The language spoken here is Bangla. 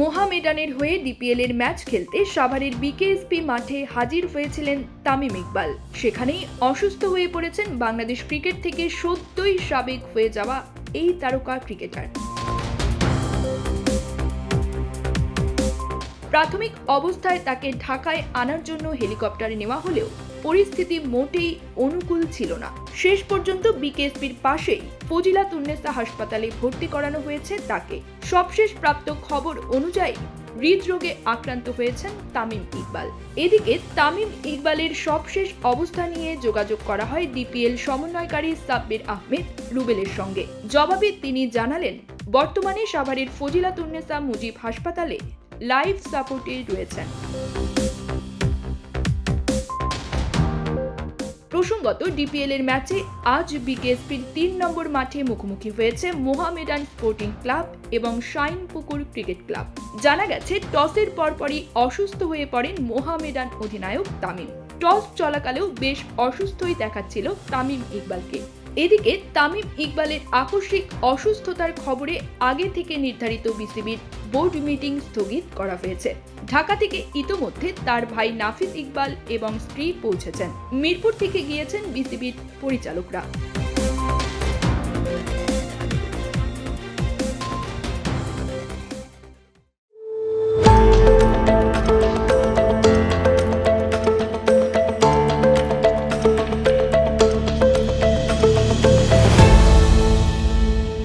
মোহামেডানের হয়ে ডিপিএল এর ম্যাচ খেলতে সাভারের বিকেএসপি মাঠে হাজির হয়েছিলেন তামিম ইকবাল। সেখানেই অসুস্থ হয়ে পড়েছেন বাংলাদেশ ক্রিকেট থেকে সত্যই সাবেক হয়ে যাওয়া এই তারকা ক্রিকেটার। প্রাথমিক অবস্থায় তাকে ঢাকায় আনার জন্য হেলিকপ্টারে নেওয়া হলেও পরিস্থিতি মোটেই অনুকূল ছিল না। শেষ পর্যন্ত বিকেএসপির পাশেই ফজিলা তুন্নেসা হাসপাতালে ভর্তি করানো হয়েছে তাকে। সবশেষ প্রাপ্ত খবর অনুযায়ী হৃদরোগে আক্রান্ত হয়েছেন তামিম ইকবাল। এদিকে তামিম ইকবালের সবশেষ অবস্থা নিয়ে যোগাযোগ করা হয় ডিপিএল সমন্বয়কারী সাব্বির আহমেদ রুবেলের সঙ্গে। জবাবে তিনি জানালেন, বর্তমানে সাভারের ফজিলা তুন্নেসা মুজিব হাসপাতালে লাইফ সাপোর্টে রয়েছেন। প্রসঙ্গত ডিপিএল এর ম্যাচে আজ বিকেএসপির তিন নম্বর মাঠে মুখোমুখি হয়েছে মোহামেডান স্পোর্টিং ক্লাব এবং শাইনপুকুর ক্রিকেট ক্লাব। জানা গেছে, টসের পরপরই অসুস্থ হয়ে পড়েন মোহামেডান অধিনায়ক তামিম। টস চলাকালেও বেশ অসুস্থই দেখাচ্ছিল তামিম ইকবালকে। এদিকে তামিম ইকবালের আকস্মিক অসুস্থতার খবরে আগে থেকে নির্ধারিত বিসিবির বোর্ড মিটিং স্থগিত করা হয়েছে। ঢাকা থেকে ইতোমধ্যে তার ভাই নাফিস ইকবাল এবং স্ত্রী পৌঁছেছেন। মিরপুর থেকে গিয়েছেন বিসিবির পরিচালকরা।